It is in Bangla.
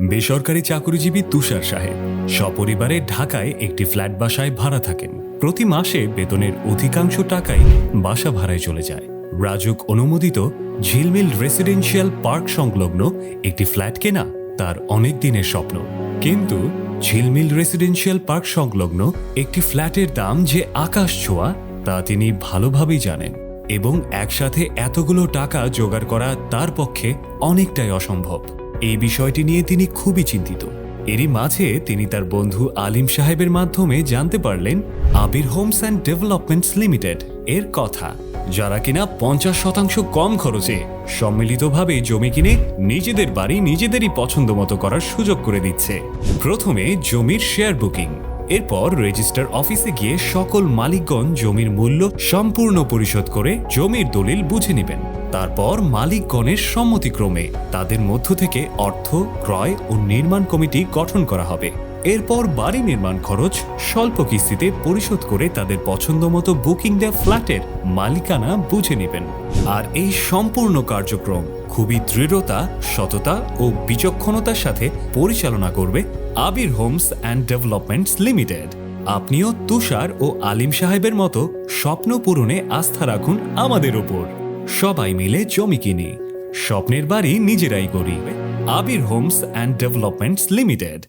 বেসরকারি চাকরিজীবী তুষার সাহেব সপরিবারে ঢাকায় একটি ফ্ল্যাট বাসায় ভাড়া থাকেন। প্রতি মাসে বেতনের অধিকাংশ টাকাই বাসা ভাড়ায় চলে যায়। রাজুক অনুমোদিত ঝিলমিল রেসিডেন্সিয়াল পার্ক সংলগ্ন একটি ফ্ল্যাট কেনা তার অনেক দিনের স্বপ্ন। কিন্তু ঝিলমিল রেসিডেন্সিয়াল পার্ক সংলগ্ন একটি ফ্ল্যাটের দাম যে আকাশ ছোঁয়া তা তিনি ভালোভাবেই জানেন এবং একসাথে এতগুলো টাকা জোগাড় করা তার পক্ষে অনেকটাই অসম্ভব। এই বিষয়টি নিয়ে তিনি খুবই চিন্তিত। এরই মাঝে তিনি তার বন্ধু আলিম সাহেবের মাধ্যমে জানতে পারলেন Abir homes and developments limited এর কথা, যারা কিনা পঞ্চাশ শতাংশ কম খরচে সম্মিলিতভাবে জমি কিনে নিজেদের বাড়ি নিজেদেরই পছন্দ মতো করার সুযোগ করে দিচ্ছে। প্রথমে জমির শেয়ার বুকিং, এরপর রেজিস্টার অফিসে গিয়ে সকল মালিকগণ জমির মূল্য সম্পূর্ণ পরিশোধ করে জমির দলিল বুঝে নেবেন। তারপর মালিকগণের সম্মতিক্রমে তাদের মধ্য থেকে অর্থ, ক্রয় ও নির্মাণ কমিটি গঠন করা হবে। এরপর বাড়ি নির্মাণ খরচ স্বল্প কিস্তিতে পরিশোধ করে তাদের পছন্দ মতো বুকিং দেওয়া ফ্ল্যাটের মালিকানা বুঝে নেবেন। আর এই সম্পূর্ণ কার্যক্রম খুবই দৃঢ়তা, সততা ও বিচক্ষণতার সাথে পরিচালনা করবে Abir homes and developments limited. আপনিও তুষার ও আলিম সাহেবের মতো স্বপ্ন পূরণে আস্থা রাখুন আমাদের ওপর। সবাই মিলে জমি কিনি। স্বপ্নের বাড়ি নিজেরাই করি। Abir homes and developments limited.